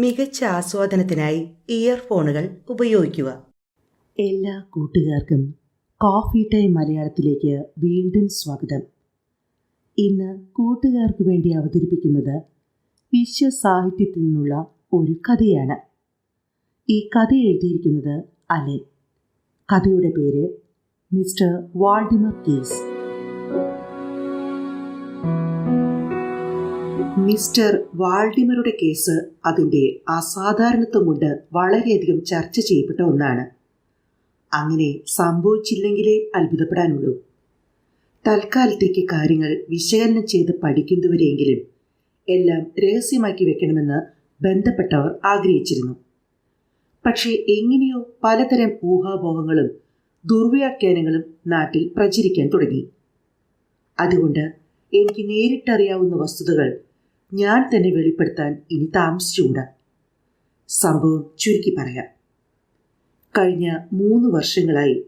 മികച്ച ആസ്വാദനത്തിനായി ഇയർഫോണുകൾ ഉപയോഗിക്കുക. എല്ലാ കൂട്ടുകാർക്കും കോഫി ടൈം മലയാളത്തിലേക്ക് വീണ്ടും സ്വാഗതം. ഇന്ന് കൂട്ടുകാർക്ക് വേണ്ടി അവതരിപ്പിക്കുന്നത് വിശ്വസാഹിത്യത്തിൽ നിന്നുള്ള ഒരു കഥയാണ്. ഈ കഥ എഴുതിയിരിക്കുന്നത് അലൻ. കഥയുടെ പേര് മിസ്റ്റർ വാൾഡിമർ കേസ്. മിസ്റ്റർ വാൾഡിമറുടെ കേസ് അതിന്റെ അസാധാരണത്വം കൊണ്ട് വളരെയധികം ചർച്ച ചെയ്യപ്പെട്ട ഒന്നാണ്. അങ്ങനെ സംഭവിച്ചില്ലെങ്കിലേ അത്ഭുതപ്പെടാനുള്ളൂ. തൽക്കാലത്തേക്ക് കാര്യങ്ങൾ വിശകലനം ചെയ്ത് പഠിക്കുന്നവരെങ്കിലും എല്ലാം രഹസ്യമാക്കി വെക്കണമെന്ന് ബന്ധപ്പെട്ടവർ ആഗ്രഹിച്ചിരുന്നു. പക്ഷേ എങ്ങനെയോ പലതരം ഊഹാപോഹങ്ങളും ദുർവ്യാഖ്യാനങ്ങളും നാട്ടിൽ പ്രചരിക്കാൻ തുടങ്ങി. അതുകൊണ്ട് എനിക്ക് നേരിട്ടറിയാവുന്ന വസ്തുതകൾ ഞാൻ തന്നെ വെളിപ്പെടുത്താൻ ഇനി താമസിച്ചുകൂടാ? സംഭവം ചുരുക്കി പറയാം. കഴിഞ്ഞ മൂന്ന് വർഷങ്ങളായി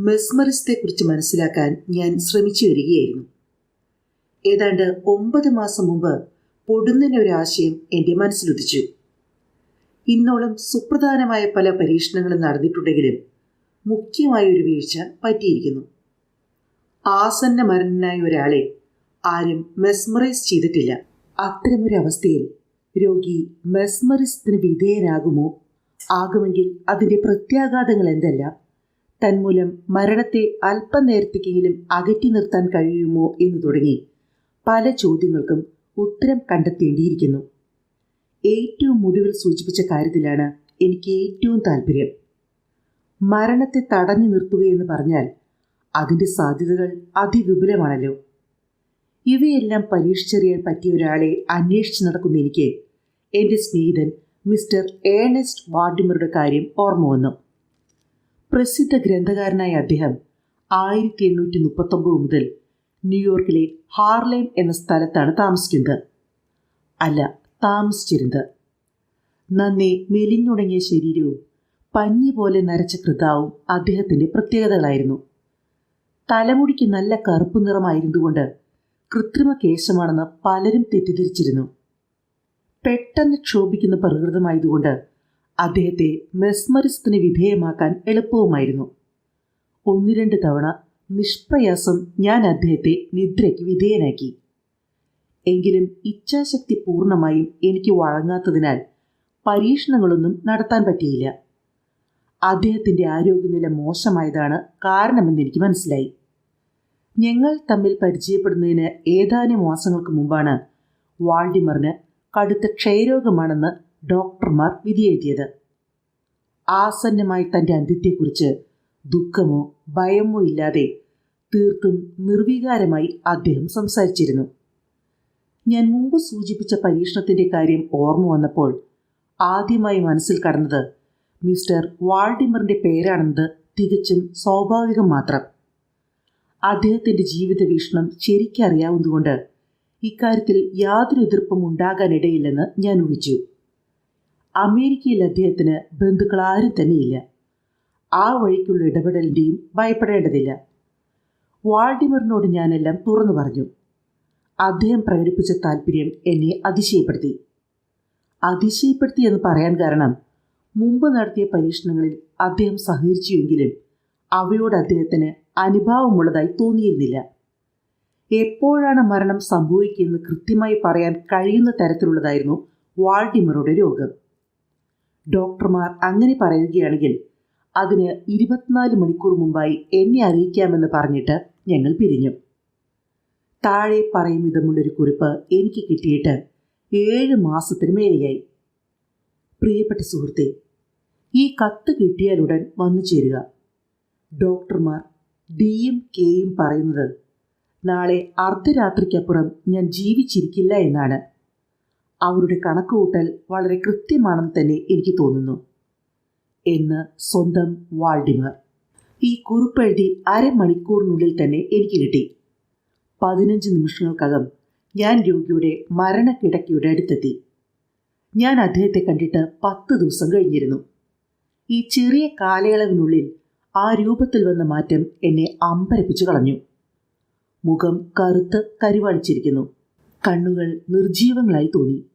മെസ്മറിസത്തെക്കുറിച്ച് മനസ്സിലാക്കാൻ ഞാൻ ശ്രമിച്ചു വരികയായിരുന്നു. ഏതാണ്ട് ഒമ്പത് മാസം മുമ്പ് പൊടുന്നതിന് ഒരു ആശയം എന്റെ മനസ്സിലുദിച്ചു. ഇന്നോളം സുപ്രധാനമായ പല പരീക്ഷണങ്ങളും നടന്നിട്ടുണ്ടെങ്കിലും മുഖ്യമായ ഒരു വീഴ്ച പറ്റിയിരിക്കുന്നു. ആസന്ന മരണനായ ഒരാളെ ആരും മെസ്മറൈസ് ചെയ്തിട്ടില്ല. അത്തരമൊരവസ്ഥയിൽ രോഗി മെസ്മറിസത്തിന് വിധേയനാകുമോ? ആകുമെങ്കിൽ അതിന്റെ പ്രത്യാഘാതങ്ങൾ എന്തല്ല? തന്മൂലം മരണത്തെ അല്പനേരത്തേക്കെങ്കിലും അകറ്റി നിർത്താൻ കഴിയുമോ എന്ന് തുടങ്ങി പല ചോദ്യങ്ങൾക്കും ഉത്തരം കണ്ടെത്തേണ്ടിയിരിക്കുന്നു. ഏറ്റവും ഒടുവിൽ സൂചിപ്പിച്ച കാര്യത്തിലാണ് എനിക്ക് ഏറ്റവും താല്പര്യം. മരണത്തെ തടഞ്ഞു നിർത്തുകയെന്ന് പറഞ്ഞാൽ അതിന്റെ സാധ്യതകൾ അതിവിപുലമാണല്ലോ. ഇവയെല്ലാം പരീക്ഷിച്ചറിയാൻ പറ്റിയ ഒരാളെ അന്വേഷിച്ച് നടക്കുന്ന എനിക്ക് എന്റെ സ്നേഹിതൻ മിസ്റ്റർ ഏണസ്റ്റ് വാർഡിമറുടെ കാര്യം ഓർമ്മ വന്നു. പ്രസിദ്ധ ഗ്രന്ഥകാരനായ അദ്ദേഹം ആയിരത്തി എണ്ണൂറ്റി മുപ്പത്തൊമ്പത് മുതൽ ന്യൂയോർക്കിലെ ഹാർലൈം എന്ന സ്ഥലത്താണ് താമസിക്കുന്നത്. അല്ല താമസിച്ചിരുന്നത്. നന്നെ മെലിഞ്ഞുടങ്ങിയ ശരീരവും പഞ്ഞി പോലെ നരച്ച കൃതാവും അദ്ദേഹത്തിന്റെ പ്രത്യേകതകളായിരുന്നു. തലമുടിക്ക് നല്ല കറുപ്പ് നിറമായിരുന്നുകൊണ്ട് കൃത്രിമ കേശമാണെന്ന് പലരും തെറ്റിദ്ധരിച്ചിരുന്നു. പെട്ടെന്ന് ക്ഷോഭിക്കുന്ന പ്രകൃതമായതുകൊണ്ട് അദ്ദേഹത്തെ മെസ്മരിസത്തിന് വിധേയമാക്കാൻ എളുപ്പവുമായിരുന്നു. ഒന്ന് രണ്ട് തവണ നിഷ്പ്രയാസം ഞാൻ അദ്ദേഹത്തെ നിദ്രയ്ക്ക് വിധേയനാക്കി. എങ്കിലും ഇച്ഛാശക്തി പൂർണമായും എനിക്ക് വഴങ്ങാത്തതിനാൽ പരീക്ഷണങ്ങളൊന്നും നടത്താൻ പറ്റിയില്ല. അദ്ദേഹത്തിന്റെ ആരോഗ്യനില മോശമായതാണ് കാരണമെന്ന് എനിക്ക് മനസ്സിലായി. ഞങ്ങൾ തമ്മിൽ പരിചയപ്പെടുന്നതിന് ഏതാനും മാസങ്ങൾക്ക് മുമ്പാണ് വാൾഡിമറിന് കടുത്ത ക്ഷയരോഗമാണെന്ന് ഡോക്ടർമാർ വിധിയെഴുതിയത്. ആസന്നമായി തന്റെ അന്ത്യത്തെക്കുറിച്ച് ദുഃഖമോ ഭയമോ ഇല്ലാതെ തീർത്തും നിർവികാരമായി അദ്ദേഹം സംസാരിച്ചിരുന്നു. ഞാൻ മുമ്പ് സൂചിപ്പിച്ച പരീക്ഷണത്തിന്റെ കാര്യം ഓർമ്മ വന്നപ്പോൾ ആദ്യമായി മനസ്സിൽ കടന്നത് മിസ്റ്റർ വാൾഡിമറിന്റെ പേരാണെന്നത് തികച്ചും സ്വാഭാവികം മാത്രം. അദ്ദേഹത്തിന്റെ ജീവിത വീക്ഷണം ശരിക്കറിയാവുന്നതുകൊണ്ട് ഇക്കാര്യത്തിൽ യാതൊരു എതിർപ്പും ഉണ്ടാകാനിടയില്ലെന്ന് ഞാൻ ഊഹിച്ചു. അമേരിക്കയിൽ അദ്ദേഹത്തിന് ബന്ധുക്കൾ ആരും തന്നെയില്ല. ആ വഴിക്കുള്ള ഇടപെടലിന്റെയും ഭയപ്പെടേണ്ടതില്ല. വാൾഡിമറിനോട് ഞാനെല്ലാം തുറന്നു പറഞ്ഞു. അദ്ദേഹം പ്രകടിപ്പിച്ച താല്പര്യം എന്നെ അതിശയപ്പെടുത്തി. അതിശയപ്പെടുത്തി എന്ന് പറയാൻ കാരണം മുമ്പ് നടത്തിയ പരീക്ഷണങ്ങളിൽ അദ്ദേഹം സഹകരിച്ചുവെങ്കിലും അവയോട് അദ്ദേഹത്തിന് അനുഭാവമുള്ളതായി തോന്നിയിരുന്നില്ല. എപ്പോഴാണ് മരണം സംഭവിക്കുന്നത് കൃത്യമായി പറയാൻ കഴിയുന്ന തരത്തിലുള്ളതായിരുന്നു വാൾഡിമറുടെ രോഗം. ഡോക്ടർമാർ അങ്ങനെ പറയുകയാണെങ്കിൽ അതിന് ഇരുപത്തിനാല് മണിക്കൂർ മുമ്പായി എന്നെ അറിയിക്കാമെന്ന് പറഞ്ഞിട്ട് ഞങ്ങൾ പിരിഞ്ഞു. താഴെ പറയും വിധമുള്ളൊരു കുറിപ്പ് എനിക്ക് കിട്ടിയിട്ട് ഏഴ് മാസത്തിന് മേലെയായി. പ്രിയപ്പെട്ട സുഹൃത്തെ ഈ കത്ത് കിട്ടിയാലുടൻ വന്നു ചേരുക. ഡോക്ടർമാർ ഡിയും കെയും പറയുന്നത്. നാളെ അർദ്ധരാത്രിക്കപ്പുറം ഞാൻ ജീവിച്ചിരിക്കില്ല എന്നാണ്. അവരുടെ കണക്കുകൂട്ടൽ വളരെ കൃത്യമാണെന്ന് തന്നെ എനിക്ക് തോന്നുന്നു. എന്ന് സ്വന്തം വാൾഡിമർ. ഈ കുറിപ്പെഴുതി അരമണിക്കൂറിനുള്ളിൽ തന്നെ എനിക്ക് കിട്ടി. പതിനഞ്ച് നിമിഷങ്ങൾക്കകം ഞാൻ രോഗിയുടെ മരണക്കിടക്കയുടെ അടുത്തെത്തി. ഞാൻ അദ്ദേഹത്തെ കണ്ടിട്ട് പത്ത് ദിവസം കഴിഞ്ഞിരുന്നു. ഈ ചെറിയ കാലയളവിനുള്ളിൽ ആ രൂപത്തിൽ വന്ന മാറ്റം എന്നെ അമ്പരപ്പിച്ചു കളഞ്ഞു. മുഖം കറുത്ത് കരിവാളിച്ചിരിക്കുന്നു. കണ്ണുകൾ നിർജീവങ്ങളായി തോന്നി.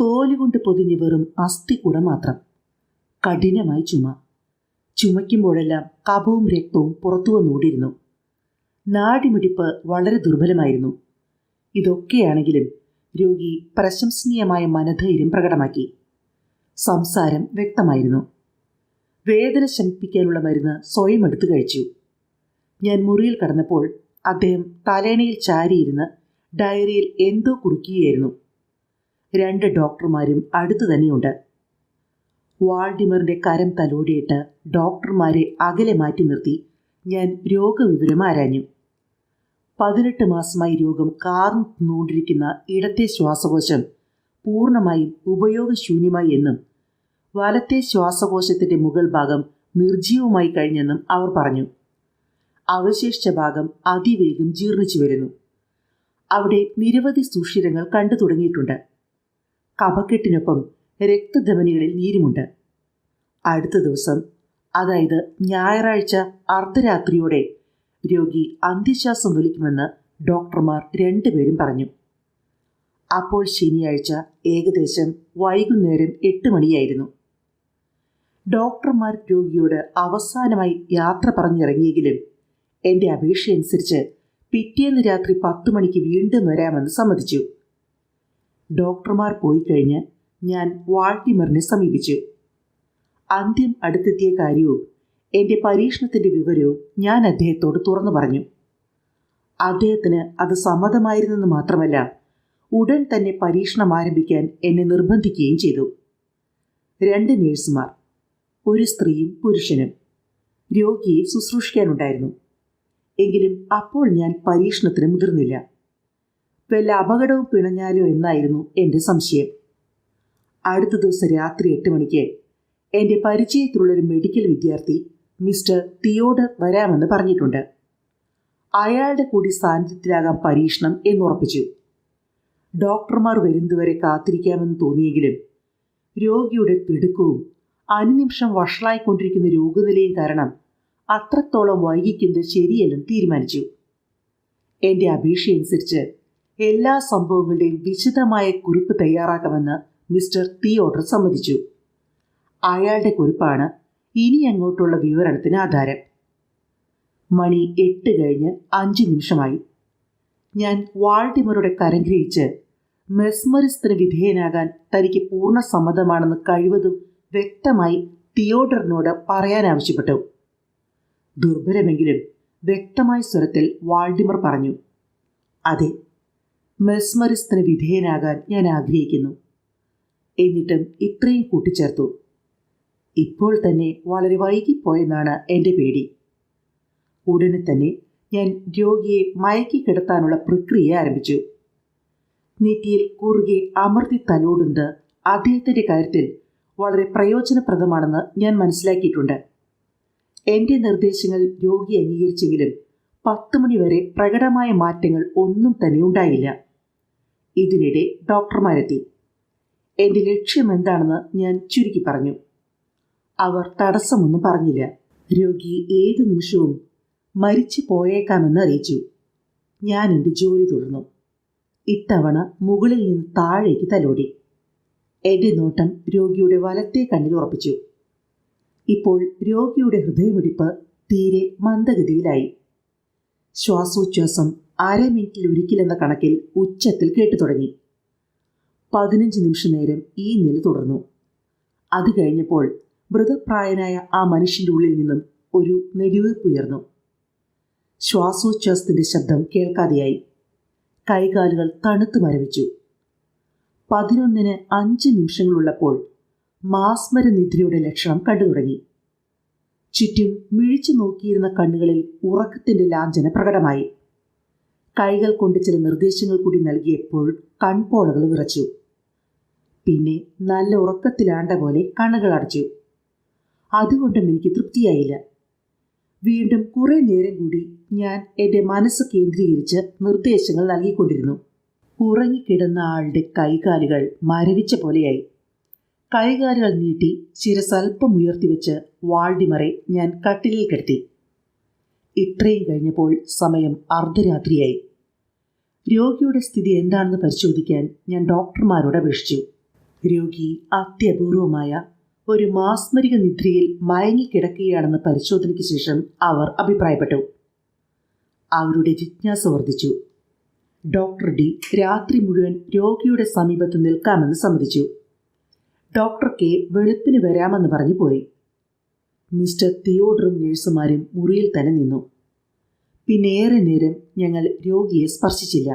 തോലുകൊണ്ട് പൊതിഞ്ഞ് വെറും അസ്ഥിക്കൂട മാത്രം. കഠിനമായി ചുമ. ചുമയ്ക്കുമ്പോഴെല്ലാം കപവും രക്തവും പുറത്തു വന്നുകൊണ്ടിരുന്നു. നാടിമിടിപ്പ് വളരെ ദുർബലമായിരുന്നു. ഇതൊക്കെയാണെങ്കിലും രോഗി പ്രശംസനീയമായ മനധൈര്യം പ്രകടമാക്കി. സംസാരം വ്യക്തമായിരുന്നു. വേദന ശമിപ്പിക്കാനുള്ള മരുന്ന് സ്വയം എടുത്തു കഴിച്ചു. ഞാൻ മുറിയിൽ കടന്നപ്പോൾ അദ്ദേഹം തലേണയിൽ ചാരിയിരുന്ന് ഡയറിയിൽ എന്തോ കുറിക്കുകയായിരുന്നു. രണ്ട് ഡോക്ടർമാരും അടുത്തു തന്നെയുണ്ട്. വാൾഡിമറിന്റെ കരം തലോടിയിട്ട് ഡോക്ടർമാരെ അകലെ മാറ്റി നിർത്തി ഞാൻ രോഗവിവരം ആരാഞ്ഞു. പതിനെട്ട് മാസമായി രോഗം കാർന്നുകൊണ്ടിരിക്കുന്ന ഇടത്തെ ശ്വാസകോശം പൂർണമായും ഉപയോഗശൂന്യമായി എന്നും വലത്തെ ശ്വാസകോശത്തിന്റെ മുകൾ ഭാഗം നിർജീവമായി കഴിഞ്ഞെന്നും അവർ പറഞ്ഞു. അവശേഷിച്ച ഭാഗം അതിവേഗം ജീർണിച്ചു വരുന്നു. അവിടെ നിരവധി സുഷിരങ്ങൾ കണ്ടു തുടങ്ങിയിട്ടുണ്ട്. കഫക്കെട്ടിനൊപ്പം രക്തധമനികളിൽ നീരുമുണ്ട്. അടുത്ത ദിവസം അതായത് ഞായറാഴ്ച അർദ്ധരാത്രിയോടെ രോഗി അന്ത്യശ്വാസം വലിക്കുമെന്ന് ഡോക്ടർമാർ രണ്ടുപേരും പറഞ്ഞു. അപ്പോൾ ശനിയാഴ്ച ഏകദേശം വൈകുന്നേരം എട്ട് മണിയായിരുന്നു. ഡോക്ടർമാർ രോഗിയോട് അവസാനമായി യാത്ര പറഞ്ഞിറങ്ങിയെങ്കിലും എന്റെ അപേക്ഷയനുസരിച്ച് പിറ്റേന്ന് രാത്രി പത്ത് മണിക്ക് വീണ്ടും വരാമെന്ന് സമ്മതിച്ചു. ഡോക്ടർമാർ പോയി കഴിഞ്ഞ് ഞാൻ വാൾട്ടിമറിനെ സമീപിച്ചു. അന്ത്യം അടുത്തെത്തിയ കാര്യവും എന്റെ പരീക്ഷണത്തിന്റെ വിവരവും ഞാൻ അദ്ദേഹത്തോട് തുറന്നു പറഞ്ഞു. അദ്ദേഹത്തിന് അത് സമ്മതമായിരുന്നെന്ന് മാത്രമല്ല ഉടൻ തന്നെ പരീക്ഷണം ആരംഭിക്കാൻ എന്നെ നിർബന്ധിക്കുകയും ചെയ്തു. രണ്ട് നേഴ്സുമാർ ഒരു സ്ത്രീയും പുരുഷനും രോഗിയെ ശുശ്രൂഷിക്കാനുണ്ടായിരുന്നു. എങ്കിലും അപ്പോൾ ഞാൻ പരീക്ഷണത്തിന് മുതിർന്നില്ല. വല്ല അപകടവും പിണഞ്ഞാലോ എന്നായിരുന്നു എന്റെ സംശയം. അടുത്ത ദിവസം രാത്രി എട്ട് മണിക്ക് എന്റെ പരിചയത്തിലുള്ളൊരു മെഡിക്കൽ വിദ്യാർത്ഥി മിസ്റ്റർ തിയോഡ് വരാമെന്ന് പറഞ്ഞിട്ടുണ്ട്. അയാളുടെ കൂടി സാന്നിധ്യത്തിലാകാം പരീക്ഷണം എന്നുറപ്പിച്ചു. ഡോക്ടർമാർ വരുന്നതുവരെ കാത്തിരിക്കാമെന്ന് തോന്നിയെങ്കിലും രോഗിയുടെ തിടുക്കവും അനുനിമിഷം വഷളായിക്കൊണ്ടിരിക്കുന്ന രോഗനിലയും കാരണം അത്രത്തോളം വൈകിക്കുന്നത് ശരിയല്ലെന്ന് തീരുമാനിച്ചു. എന്റെ അപേക്ഷയനുസരിച്ച് എല്ലാ സംഭവങ്ങളുടെയും വിശദമായ കുറിപ്പ് തയ്യാറാക്കാമെന്ന് മിസ്റ്റർ തിയോഡർ സമ്മതിച്ചു. അയാളുടെ കുറിപ്പാണ് ഇനി അങ്ങോട്ടുള്ള വിവരണത്തിന് ആധാരം. മണി എട്ട് കഴിഞ്ഞ് അഞ്ച് നിമിഷമായി. ഞാൻ വാൾട്ടിമറുടെ കരം ഗ്രഹിച്ച് മെസ്മറിസ്തിന് വിധേയനാകാൻ തനിക്ക് പൂർണ സമ്മതമാണെന്ന് കഴിവതും വ്യക്തമായി തിയോഡറിനോട് പറയാൻ ആവശ്യപ്പെട്ടു. ദുർബലമെങ്കിലും വ്യക്തമായ സ്വരത്തിൽ വാൾഡിമർ പറഞ്ഞു അതെ മെസ്മറിസ്തിന് വിധേയനാകാൻ ഞാൻ ആഗ്രഹിക്കുന്നു എന്നിട്ടും ഇത്രയും കൂട്ടിച്ചേർത്തു. ഇപ്പോൾ തന്നെ വളരെ വൈകിപ്പോയെന്നാണ് എന്റെ പേടി. ഉടനെ തന്നെ ഞാൻ രോഗിയെ മയക്കി കിടത്താനുള്ള പ്രക്രിയ ആരംഭിച്ചു. നെറ്റിയിൽ കുറുകെ അമർത്തി തലോടുന്നത് അദ്ദേഹത്തിന്റെ കാര്യത്തിൽ വളരെ പ്രയോജനപ്രദമാണെന്ന് ഞാൻ മനസ്സിലാക്കിയിട്ടുണ്ട്. എന്റെ നിർദ്ദേശങ്ങൾ രോഗി അംഗീകരിച്ചെങ്കിലും പത്ത് മണിവരെ പ്രകടമായ മാറ്റങ്ങൾ ഒന്നും തന്നെ ഉണ്ടായില്ല. ഇതിനിടെ ഡോക്ടർമാരെത്തി. എന്റെ ലക്ഷ്യം എന്താണെന്ന് ഞാൻ ചുരുക്കി പറഞ്ഞു. അവർ തടസ്സമൊന്നും പറഞ്ഞില്ല. രോഗി ഏത് നിമിഷവും മരിച്ചു പോയേക്കാമെന്ന് അറിയിച്ചു. ഞാൻ എന്റെ ജോലി തുടർന്നു. ഇത്തവണ മുകളിൽ നിന്ന് താഴേക്ക് തലോടി. എന്റെ നോട്ടം രോഗിയുടെ വലത്തെ കണ്ണിൽ ഉറപ്പിച്ചു. ഇപ്പോൾ രോഗിയുടെ ഹൃദയമിടിപ്പ് തീരെ മന്ദഗതിയിലായി. ശ്വാസോച്ഛ്വാസം അര മിനിറ്റിൽ ഒരിക്കലെന്ന കണക്കിൽ ഉച്ചത്തിൽ കേട്ടു തുടങ്ങി. പതിനഞ്ച് നിമിഷ നേരം ഈ നില തുടർന്നു. അത് കഴിഞ്ഞപ്പോൾ മൃതപ്രായനായ ആ മനുഷ്യന്റെ ഉള്ളിൽ നിന്നും ഒരു നെടുവീർപ്പുയർന്നു ശ്വാസോച്ഛ്വാസത്തിന്റെ ശബ്ദം കേൾക്കാതെയായി. കൈകാലുകൾ തണുത്തു മരവിച്ചു. പതിനൊന്നിന് അഞ്ച് നിമിഷങ്ങളുള്ളപ്പോൾ മാസ്മര നിദ്രയുടെ ലക്ഷണം കണ്ടു തുടങ്ങി ചുറ്റും മിഴിച്ചു നോക്കിയിരുന്ന കണ്ണുകളിൽ ഉറക്കത്തിന്റെ ലാഞ്ചന പ്രകടമായി. കൈകൾ കൊണ്ട് ചില നിർദ്ദേശങ്ങൾ കൂടി നൽകിയപ്പോൾ കൺപോളകൾ വിറച്ചു. പിന്നെ നല്ല ഉറക്കത്തിലാണ്ട പോലെ കണ്ണുകൾ അടച്ചു. അതുകൊണ്ടും എനിക്ക് തൃപ്തിയായില്ല. വീണ്ടും കുറേ നേരം കൂടി ഞാൻ എന്റെ മനസ്സ് കേന്ദ്രീകരിച്ച് നിർദ്ദേശങ്ങൾ നൽകിക്കൊണ്ടിരുന്നു. ഉറങ്ങിക്കിടന്ന ആളുടെ കൈകാലുകൾ മരവിച്ച പോലെയായി. കൈകാലുകൾ നീട്ടി ശിരസൽപ്പം ഉയർത്തിവെച്ച് വാൾഡിമറെ ഞാൻ കട്ടിലിൽ കിടത്തി ഇത്രയും കഴിഞ്ഞപ്പോൾ സമയം അർദ്ധരാത്രിയായി. രോഗിയുടെ സ്ഥിതി എന്താണെന്ന് പരിശോധിക്കാൻ ഞാൻ ഡോക്ടർമാരോട് അപേക്ഷിച്ചു. രോഗി അത്യപൂർവമായ ഒരു മാസ്മരിക നിദ്രയിൽ മയങ്ങിക്കിടക്കുകയാണെന്ന് പരിശോധനയ്ക്ക് ശേഷം അവർ അഭിപ്രായപ്പെട്ടു. അവരുടെ ജിജ്ഞാസ വർദ്ധിച്ചു. ഡോക്ടർ ഡി രാത്രി മുഴുവൻ രോഗിയുടെ സമീപത്ത് നിൽക്കാമെന്ന് സമ്മതിച്ചു. ഡോക്ടർ കെ വെളുപ്പിന് വരാമെന്ന് പറഞ്ഞു പോയി. മിസ്റ്റർ തിയോഡറും നഴ്സുമാരും മുറിയിൽ തന്നെ നിന്നു. പിന്നെ ഏറെ നേരം ഞങ്ങൾ രോഗിയെ സ്പർശിച്ചില്ല.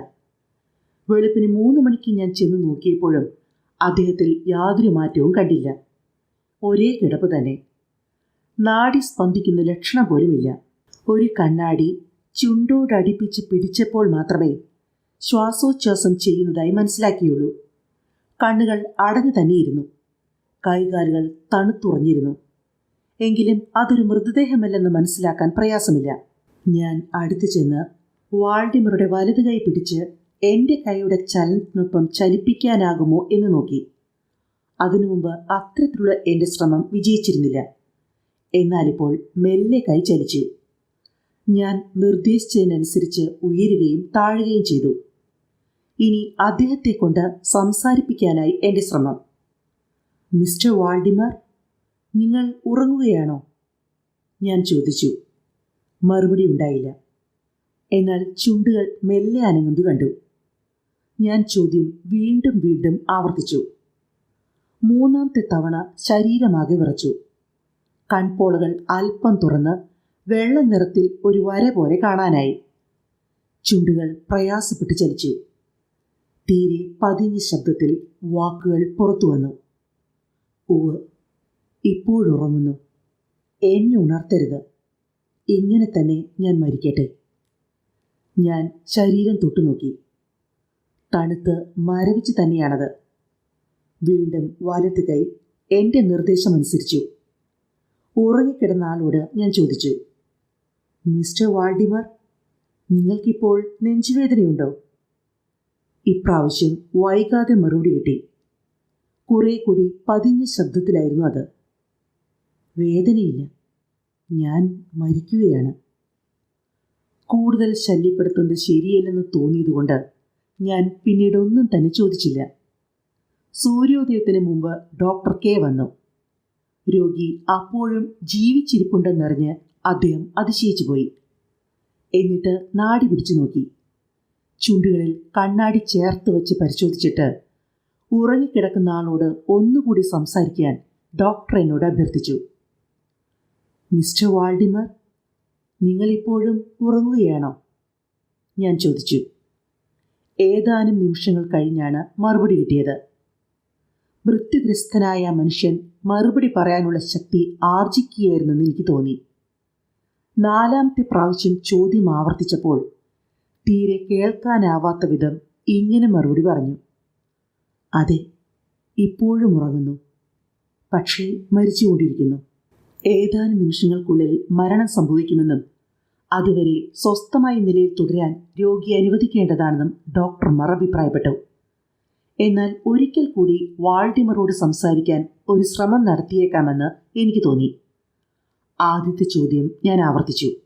വെളുപ്പിന് മൂന്ന് മണിക്ക് ഞാൻ ചെന്ന് നോക്കിയപ്പോഴും അദ്ദേഹത്തിൽ യാതൊരു മാറ്റവും കണ്ടില്ല. ഒരേ കിടപ്പ് തന്നെ. നാടി സ്പന്ദിക്കുന്ന ലക്ഷണം പോലുമില്ല. ഒരു കണ്ണാടി ചുണ്ടോടടിപ്പിച്ച് പിടിച്ചപ്പോൾ മാത്രമേ ശ്വാസോച്ഛ്വാസം ചെയ്യുന്നതായി മനസ്സിലാക്കിയുള്ളൂ. കണ്ണുകൾ അടഞ്ഞു തന്നെയിരുന്നു. കൈകാലുകൾ തണുത്തുറഞ്ഞിരുന്നു. എങ്കിലും അതൊരു മൃതദേഹമല്ലെന്ന് മനസ്സിലാക്കാൻ പ്രയാസമില്ല. ഞാൻ അടുത്തു ചെന്ന് വാൾഡിമറുടെ വലതു കൈ പിടിച്ച് എന്റെ കൈയുടെ ചലനത്തിനൊപ്പം ചലിപ്പിക്കാനാകുമോ എന്ന് നോക്കി. അതിനു മുമ്പ് അത്തരത്തിലുള്ള എന്റെ ശ്രമം വിജയിച്ചിരുന്നില്ല. എന്നാലിപ്പോൾ മെല്ലെ കൈ ചലിച്ചു. ഞാൻ നിർദ്ദേശിച്ചതിനനുസരിച്ച് ഉയരുകയും താഴുകയും ചെയ്തു. ഇനി അദ്ദേഹത്തെ കൊണ്ട് സംസാരിപ്പിക്കാനായി എന്റെ ശ്രമം. മിസ്റ്റർ വാൾഡിമർ നിങ്ങൾ ഉറങ്ങുകയാണോ? ഞാൻ ചോദിച്ചു. മറുപടി ഉണ്ടായില്ല. എന്നാൽ ചുണ്ടുകൾ മെല്ലെ അനങ്ങുന്നത് കണ്ടു. ഞാൻ ചോദ്യം വീണ്ടും വീണ്ടും ആവർത്തിച്ചു. മൂന്നാമത്തെ തവണ ശരീരമാകെ വിറച്ചു. കൺപോളകൾ അല്പം തുറന്ന് വെള്ള നിറത്തിൽ ഒരു വര പോലെ കാണാനായി. ചുണ്ടുകൾ പ്രയാസപ്പെട്ട് ചലിച്ചു. തീരെ പതിഞ്ഞ ശബ്ദത്തിൽ വാക്കുകൾ പുറത്തു വന്നു. ഉവ് ഇപ്പോഴുറങ്ങുന്നു. എന്നെ ഉണർത്തരുത്. ഇങ്ങനെ തന്നെ ഞാൻ മരിക്കട്ടെ. ഞാൻ ശരീരം തൊട്ടുനോക്കി തണുത്ത് മരവിച്ച് തന്നെയാണത്. വീണ്ടും വലത്ത് കൈ എന്റെ നിർദ്ദേശമനുസരിച്ചു. ഉറങ്ങിക്കിടന്ന ആളോട് ഞാൻ ചോദിച്ചു മിസ്റ്റർ വാൾഡിമർ നിങ്ങൾക്കിപ്പോൾ നെഞ്ചുവേദനയുണ്ടോ? ഇപ്രാവശ്യം വൈകാതെ മറുപടി കിട്ടി. കുറേ കൂടി പതിഞ്ഞ ശബ്ദത്തിലായിരുന്നു അത്. വേദനയില്ല. ഞാൻ മരിക്കുകയാണ്. കൂടുതൽ ശല്യപ്പെടുത്തുന്നത് ശരിയല്ലെന്ന് തോന്നിയതുകൊണ്ട് ഞാൻ പിന്നീട് ഒന്നും തന്നെ ചോദിച്ചില്ല. സൂര്യോദയത്തിന് മുമ്പ് ഡോക്ടർ കെ വന്നു. രോഗി അപ്പോഴും ജീവിച്ചിരിപ്പുണ്ടെന്നറിഞ്ഞ് അദ്ദേഹം അതിശയിച്ചു പോയി എന്നിട്ട് നാടി പിടിച്ചു നോക്കി. ചുണ്ടുകളിൽ കണ്ണാടി ചേർത്ത് വെച്ച് പരിശോധിച്ചിട്ട് ഉറങ്ങിക്കിടക്കുന്ന ആളോട് ഒന്നുകൂടി സംസാരിക്കാൻ ഡോക്ടർ എന്നോട് അഭ്യർത്ഥിച്ചു. മിസ്റ്റർ വാൾഡിമർ നിങ്ങളിപ്പോഴും ഉറങ്ങുകയാണോ? ഞാൻ ചോദിച്ചു. ഏതാനും നിമിഷങ്ങൾ കഴിഞ്ഞാണ് മറുപടി കിട്ടിയത്. മൃത്യുഗ്രസ്തനായ ആ മനുഷ്യൻ മറുപടി പറയാനുള്ള ശക്തി ആർജിക്കുകയായിരുന്നെന്ന് എനിക്ക് തോന്നി. നാലാമത്തെ പ്രാവശ്യം ചോദ്യം ആവർത്തിച്ചപ്പോൾ തീരെ കേൾക്കാനാവാത്ത വിധം ഇങ്ങനെ മറുപടി പറഞ്ഞു. അതെ ഇപ്പോഴും ഉറങ്ങുന്നു. പക്ഷേ മരിച്ചുകൊണ്ടിരിക്കുന്നു. ഏതാനും നിമിഷങ്ങൾക്കുള്ളിൽ മരണം സംഭവിക്കുമെന്നും അതുവരെ സ്വസ്ഥമായ നിലയിൽ തുടരാൻ രോഗി അനുവദിക്കേണ്ടതാണെന്നും ഡോക്ടർമാർ അഭിപ്രായപ്പെട്ടു. എന്നാൽ ഒരിക്കൽ കൂടി വാൾഡിമറോട് സംസാരിക്കാൻ ഒരു ശ്രമം നടത്തിയേക്കാമെന്ന് എനിക്ക് തോന്നി. ആദ്യത്തെ ചോദ്യം ഞാൻ ആവർത്തിച്ചു.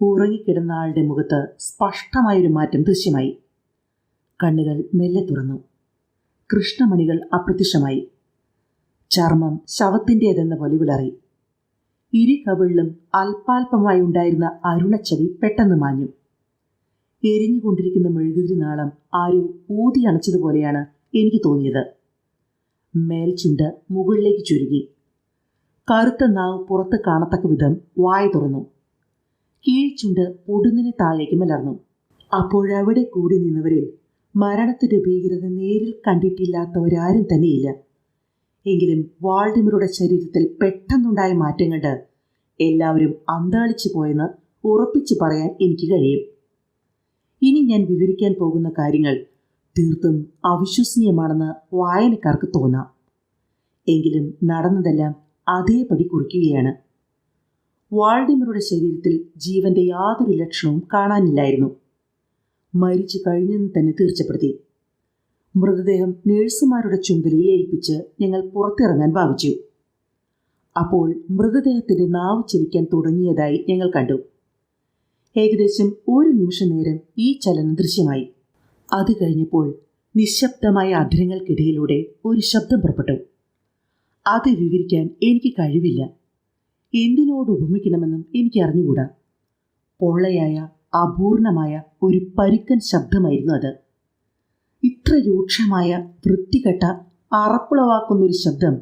ഉറങ്ങിക്കിടന്ന ആളുടെ മുഖത്ത് സ്പഷ്ടമായൊരു മാറ്റം ദൃശ്യമായി. കണ്ണുകൾ മെല്ലെ തുറന്നു. കൃഷ്ണമണികൾ അപ്രത്യക്ഷമായി. ചർമ്മം ശവത്തിന്റേതെന്ന പോലെ വിളറി. ഇരു കവിളിലും അല്പാൽപമായി ഉണ്ടായിരുന്ന അരുണച്ചവി പെട്ടെന്ന് മാഞ്ഞു. എരിഞ്ഞുകൊണ്ടിരിക്കുന്ന മെഴുകുതിരി നാളം ആരും ഊതി അണച്ചതുപോലെയാണ് എനിക്ക് തോന്നിയത്. മേൽചുണ്ട് മുകളിലേക്ക് ചുരുങ്ങി. കറുത്ത നാവ് പുറത്ത് കാണത്തക്ക വിധം വായ തുറന്നു. കീഴ്ചുണ്ട് പൊടുന്നിന് താഴേക്ക് മലർന്നു. അപ്പോഴവിടെ കൂടി നിന്നവരിൽ മരണത്തിന്റെ ഭീകരത നേരിൽ കണ്ടിട്ടില്ലാത്തവരാരും തന്നെയില്ല. എങ്കിലും വാൾഡിമറുടെ ശരീരത്തിൽ പെട്ടെന്നുണ്ടായ മാറ്റം കണ്ട് എല്ലാവരും അന്താളിച്ചു പോയെന്ന് ഉറപ്പിച്ചു പറയാൻ എനിക്ക് കഴിയും. ഇനി ഞാൻ വിവരിക്കാൻ പോകുന്ന കാര്യങ്ങൾ തീർത്തും അവിശ്വസനീയമാണെന്ന് വായനക്കാർക്ക് തോന്നാം. എങ്കിലും നടന്നതെല്ലാം അതേപടി കുറിക്കുകയാണ്. വാൾഡിമറുടെ ശരീരത്തിൽ ജീവന്റെ യാതൊരു ലക്ഷണവും കാണാനില്ലായിരുന്നു. മരിച്ചു കഴിഞ്ഞെന്ന് തന്നെ തീർച്ചപ്പെടുത്തി. മൃതദേഹം നേഴ്സുമാരുടെ ചുമതലയിൽ ഏൽപ്പിച്ച് ഞങ്ങൾ പുറത്തിറങ്ങാൻ ഭാവിച്ചു. അപ്പോൾ മൃതദേഹത്തിന്റെ നാവ് ചലിക്കാൻ തുടങ്ങിയതായി ഞങ്ങൾ കണ്ടു. ഏകദേശം ഒരു നിമിഷ നേരം ഈ ചലനം ദൃശ്യമായി. അത് കഴിഞ്ഞപ്പോൾ നിശബ്ദമായ അധരങ്ങൾക്കിടയിലൂടെ ഒരു ശബ്ദം പുറപ്പെട്ടു. അത് വിവരിക്കാൻ എനിക്ക് കഴിവില്ല. എന്തിനോട് ഉപമിക്കണമെന്നും എനിക്ക് അറിഞ്ഞുകൂടാ പൊള്ളയായ അപൂർണമായ ഒരു പരുക്കൻ ശബ്ദമായിരുന്നു അത്. ഇത്ര രൂക്ഷമായ വൃത്തികെട്ട അറപ്പുളവാക്കുന്നൊരു ശബ്ദം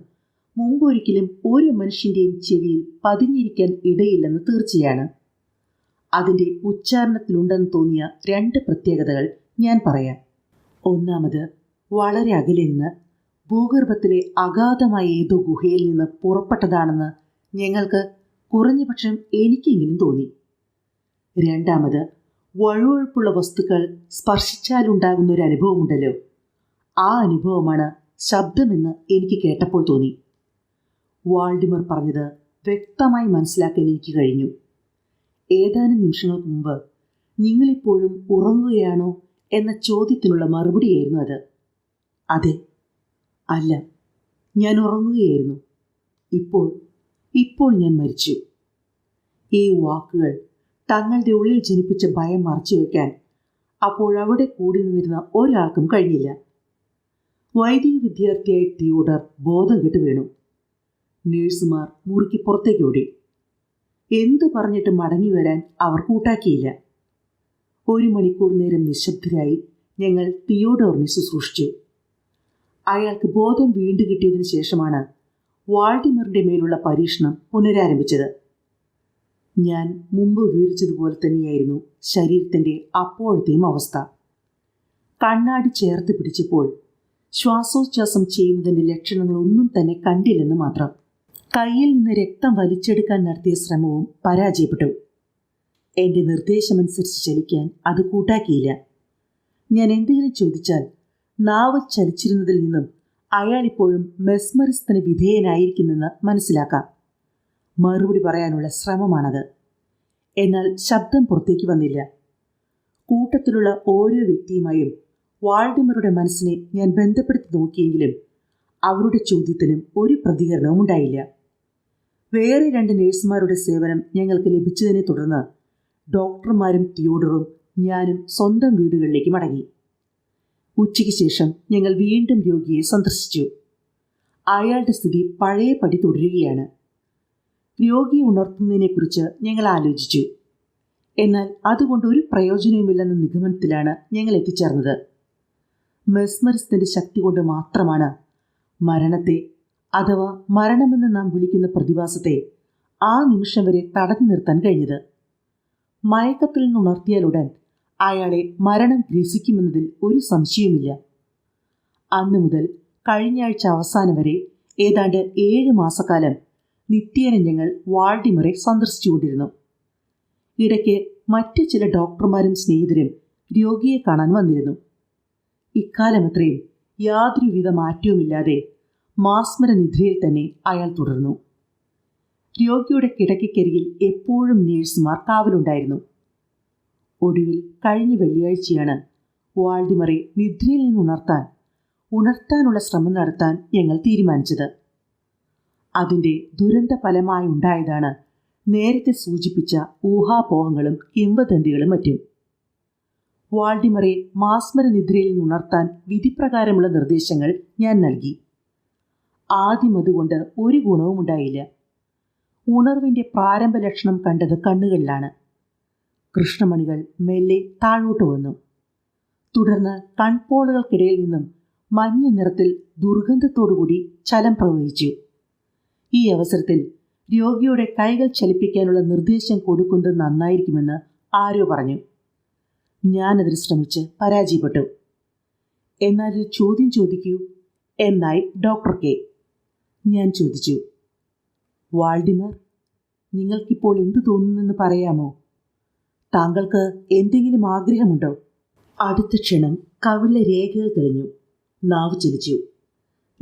മുമ്പൊരിക്കലും ഒരു മനുഷ്യന്റെയും ചെവിയിൽ പതിഞ്ഞിരിക്കാൻ ഇടയില്ലെന്ന് തീർച്ചയാണ്. അതിന്റെ ഉച്ചാരണത്തിലുണ്ടെന്ന് തോന്നിയ രണ്ട് പ്രത്യേകതകൾ ഞാൻ പറയാം. ഒന്നാമത് വളരെ അകലെ നിന്ന് ഭൂഗർഭത്തിലെ അഗാധമായ ഏതോ ഗുഹയിൽ നിന്ന് പുറപ്പെട്ടതാണെന്ന് ഞങ്ങൾക്ക് കുറഞ്ഞപക്ഷം എനിക്കെങ്കിലും തോന്നി. രണ്ടാമത് വഴുവഴുപ്പുള്ള വസ്തുക്കൾ സ്പർശിച്ചാലുണ്ടാകുന്ന ഒരു അനുഭവമുണ്ടല്ലോ. ആ അനുഭവമാണ് ശബ്ദമെന്ന് എനിക്ക് കേട്ടപ്പോൾ തോന്നി. വാൾഡിമർ പറഞ്ഞത് വ്യക്തമായി മനസ്സിലാക്കാൻ എനിക്ക് കഴിഞ്ഞു. ഏതാനും നിമിഷങ്ങൾക്ക് മുമ്പ് നിങ്ങളിപ്പോഴും ഉറങ്ങുകയാണോ എന്ന ചോദ്യത്തിനുള്ള മറുപടിയായിരുന്നു അത്. അതെ അല്ല ഞാൻ ഉറങ്ങുകയായിരുന്നു. ഇപ്പോൾ ഇപ്പോൾ ഞാൻ മരിച്ചു. ഈ വാക്കുകൾ തങ്ങളുടെ ഉള്ളിൽ ജനിപ്പിച്ച ഭയം മറച്ചുവെക്കാൻ അപ്പോഴവിടെ കൂടി നിന്നിരുന്ന ഒരാൾക്കും കഴിഞ്ഞില്ല. വൈദിക വിദ്യാർത്ഥിയായ തിയോഡർ ബോധം കെട്ട് വീണു. നേഴ്സുമാർ മുറുക്കി പുറത്തേക്ക് ഓടി. എന്തു പറഞ്ഞിട്ട് മടങ്ങി വരാൻ അവർ കൂട്ടാക്കിയില്ല. ഒരു മണിക്കൂർ നേരം നിശബ്ദരായി ഞങ്ങൾ തിയോഡോറിനെ ശുശ്രൂഷിച്ചു. അയാൾക്ക് ബോധം വീണ്ടു കിട്ടിയതിനു ശേഷമാണ് വാൾഡിമറിന്റെ മേലുള്ള പരീക്ഷണം പുനരാരംഭിച്ചത്. ഞാൻ മുമ്പ് വിവരിച്ചതുപോലെ തന്നെയായിരുന്നു ശരീരത്തിന്റെ അപ്പോഴത്തെയും അവസ്ഥ. കണ്ണാടി ചേർത്ത് പിടിച്ചപ്പോൾ ശ്വാസോച്ഛ്വാസം ചെയ്യുന്നതിന്റെ ലക്ഷണങ്ങളൊന്നും തന്നെ കണ്ടില്ലെന്ന് മാത്രം. കയ്യിൽ നിന്ന് രക്തം വലിച്ചെടുക്കാൻ നടത്തിയ ശ്രമവും പരാജയപ്പെട്ടു. എന്റെ നിർദ്ദേശമനുസരിച്ച് ചലിക്കാൻ അത് കൂട്ടാക്കിയില്ല. ഞാൻ എന്തെങ്കിലും ചോദിച്ചാൽ നാവ് ചലിച്ചിരുന്നതിൽ നിന്നും അയാൾ ഇപ്പോഴും മെസ്മറിസ്തന് വിധേയനായിരിക്കുന്നെന്ന് മനസ്സിലാക്കാം. മറുപടി പറയാനുള്ള ശ്രമമാണത്. എന്നാൽ ശബ്ദം പുറത്തേക്ക് വന്നില്ല. കൂട്ടത്തിലുള്ള ഓരോ വ്യക്തിയുമായും വാൾഡിമറുടെ മനസ്സിനെ ഞാൻ ബന്ധപ്പെടുത്തി നോക്കിയെങ്കിലും അവരുടെ ചോദ്യത്തിനും ഒരു പ്രതികരണവും ഉണ്ടായില്ല. വേറെ രണ്ട് നഴ്സുമാരുടെ സേവനം ഞങ്ങൾക്ക് ലഭിച്ചതിനെ തുടർന്ന് ഡോക്ടർമാരും തിയോഡറും ഞാനും സ്വന്തം വീടുകളിലേക്ക് മടങ്ങി. ഉച്ചയ്ക്ക് ശേഷം ഞങ്ങൾ വീണ്ടും രോഗിയെ സന്ദർശിച്ചു. അയാളുടെ സ്ഥിതി പഴയപടി തുടരുകയാണ്. രോഗിയെ ഉണർത്തുന്നതിനെക്കുറിച്ച് ഞങ്ങൾ ആലോചിച്ചു. എന്നാൽ അതുകൊണ്ട് ഒരു പ്രയോജനവുമില്ലെന്ന നിഗമനത്തിലാണ് ഞങ്ങൾ എത്തിച്ചേർന്നത്. മെസ്മറിസത്തിന്റെ ശക്തി കൊണ്ട് മാത്രമാണ് മരണത്തെ അഥവാ മരണമെന്ന് നാം വിളിക്കുന്ന പ്രതിഭാസത്തെ ആ നിമിഷം വരെ തടഞ്ഞു നിർത്താൻ കഴിഞ്ഞത്. മയക്കത്തിൽ നിന്ന് ഉണർത്തിയാലുടൻ അയാളെ മരണം ഗ്രസിക്കുമെന്നതിൽ ഒരു സംശയവുമില്ല. അന്നു മുതൽ കഴിഞ്ഞ ആഴ്ച അവസാനം വരെ ഏതാണ്ട് ഏഴ് മാസക്കാലം നിത്യേന ഞങ്ങൾ വാൾഡിമറെ സന്ദർശിച്ചുകൊണ്ടിരുന്നു. ഇടയ്ക്ക് മറ്റു ചില ഡോക്ടർമാരും സ്നേഹിതരും രോഗിയെ കാണാൻ വന്നിരുന്നു. ഇക്കാലമത്രയും യാതൊരുവിധ മാറ്റവുമില്ലാതെ മാസ്മര നിദ്രയിൽ തന്നെ അയാൾ തുടർന്നു. രോഗിയുടെ കിടക്കിക്കരിയിൽ എപ്പോഴും നേഴ്സുമാർ കാവലുണ്ടായിരുന്നു. ഒടുവിൽ കഴിഞ്ഞ വെള്ളിയാഴ്ചയാണ് വാൾഡിമറെ നിദ്രയിൽ നിന്ന് ഉണർത്താൻ ഉണർത്താനുള്ള ശ്രമം നടത്താൻ ഞങ്ങൾ തീരുമാനിച്ചത്. അതിന്റെ ദുരന്ത ഫലമായി ഉണ്ടായതാണ് നേരത്തെ സൂചിപ്പിച്ച ഊഹാപോഹങ്ങളും കിംവദന്തികളും മറ്റും. വാൾഡിമറെ മാസ്മര നിദ്രയിൽ ഉണർത്താൻ വിധിപ്രകാരമുള്ള നിർദ്ദേശങ്ങൾ ഞാൻ നൽകി. ആദ്യം അതുകൊണ്ട് ഒരു ഗുണവും ഉണ്ടായില്ല ഉണർവിന്റെ പ്രാരംഭ ലക്ഷണം കണ്ടത് കണ്ണുകളിലാണ്. കൃഷ്ണമണികൾ മെല്ലെ താഴോട്ട് വന്നു. തുടർന്ന് കൺപോളുകൾക്കിടയിൽ നിന്നും മഞ്ഞ നിറത്തിൽ ദുർഗന്ധത്തോടുകൂടി ചലം പ്രവഹിച്ചു. ഈ അവസരത്തിൽ രോഗിയുടെ കൈകൾ ചലിപ്പിക്കാനുള്ള നിർദ്ദേശം കൊടുക്കുന്നത് നന്നായിരിക്കുമെന്ന് ആരോ പറഞ്ഞു. ഞാനതിന് ശ്രമിച്ച് പരാജയപ്പെട്ടു. എന്നാൽ ചോദ്യം ചോദിക്കൂ എന്നായി ഡോക്ടർ കെ. ഞാൻ ചോദിച്ചു വാൾഡിമർ നിങ്ങൾക്കിപ്പോൾ എന്തു തോന്നുന്നെന്ന് പറയാമോ? താങ്കൾക്ക് എന്തെങ്കിലും ആഗ്രഹമുണ്ടോ? അടുത്ത ക്ഷണം കവിളിലെ രേഖകൾ തെളിഞ്ഞു. നാവ് ചലിച്ചു.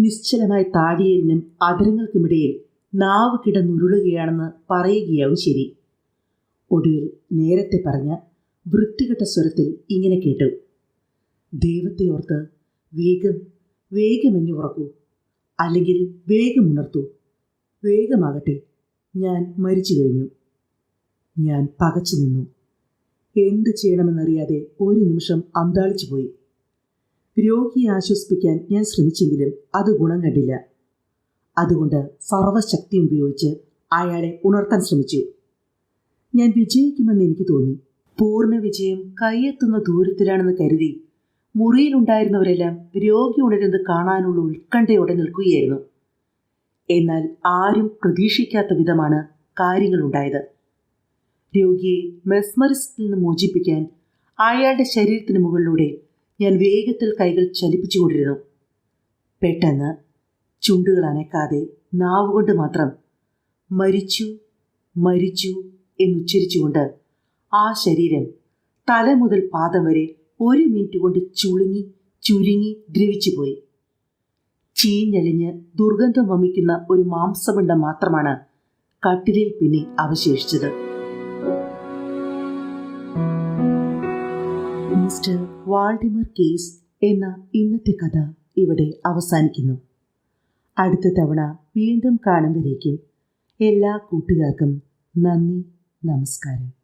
നിശ്ചലമായ താടിയലിനും അതിരങ്ങൾക്കുമിടയിൽ നാവ് കിടന്നുരുളുകയാണെന്ന് പറയുകയാവും ശരി. ഒടുവിൽ നേരത്തെ പറഞ്ഞ വൃത്തികെട്ട സ്വരത്തിൽ ഇങ്ങനെ കേട്ടു. ദൈവത്തെ ഓർത്ത് വേഗം വേഗമെന്ന് ഉറക്കൂ. അല്ലെങ്കിൽ വേഗം വേഗമുണർത്തൂ വേഗമാകട്ടെ. ഞാൻ മരിച്ചു കഴിഞ്ഞു ഞാൻ പകച്ചു നിന്നു. എന്ത് ചെയ്യണമെന്നറിയാതെ ഒരു നിമിഷം അന്താളിച്ചു പോയി. രോഗിയെ ആശ്വസിപ്പിക്കാൻ ഞാൻ ശ്രമിച്ചെങ്കിലും അത് ഗുണം കണ്ടില്ല. അതുകൊണ്ട് സർവശക്തി ഉപയോഗിച്ച് അയാളെ ഉണർത്താൻ ശ്രമിച്ചു. ഞാൻ വിജയിക്കുമെന്ന് എനിക്ക് തോന്നി. പൂർണ വിജയം കൈയെത്തുന്ന ദൂരത്തിലാണെന്ന് കരുതി മുറിയിലുണ്ടായിരുന്നവരെല്ലാം രോഗി ഉണരുന്നത് കാണാനുള്ള ഉത്കണ്ഠയോടെ നിൽക്കുകയായിരുന്നു. എന്നാൽ ആരും പ്രതീക്ഷിക്കാത്ത വിധമാണ് കാര്യങ്ങളുണ്ടായത്. രോഗിയെ മെസ്മറിസത്തിൽ നിന്ന് മോചിപ്പിക്കാൻ അയാളുടെ ശരീരത്തിന് മുകളിലൂടെ ഞാൻ വേഗത്തിൽ കൈകൾ ചലിപ്പിച്ചു കൊണ്ടിരുന്നു. പെട്ടെന്ന് ചുണ്ടുകൾ അനക്കാതെ നാവുകൊണ്ട് മാത്രം മരിച്ചു മരിച്ചു എന്നുച്ചരിച്ചുകൊണ്ട് ആ ശരീരം തല മുതൽ പാദം വരെ ഒരു മിനിറ്റ് കൊണ്ട് ചുളുങ്ങി ചുരുങ്ങി ദ്രവിച്ചുപോയി ചീഞ്ഞലിഞ്ഞ് ദുർഗന്ധം വമിക്കുന്ന ഒരു മാംസപിണ്ഡം മാത്രമാണ് കട്ടിലിൽ പിന്നെ അവശേഷിച്ചത്. മിസ്റ്റർ വാൾഡിമർ കേസ് എന്ന ഇന്നത്തെ കഥ ഇവിടെ അവസാനിക്കുന്നു. അടുത്ത തവണ വീണ്ടും കാണുമ്പോഴേക്കും എല്ലാ കൂട്ടുകാർക്കും നന്ദി നമസ്കാരം.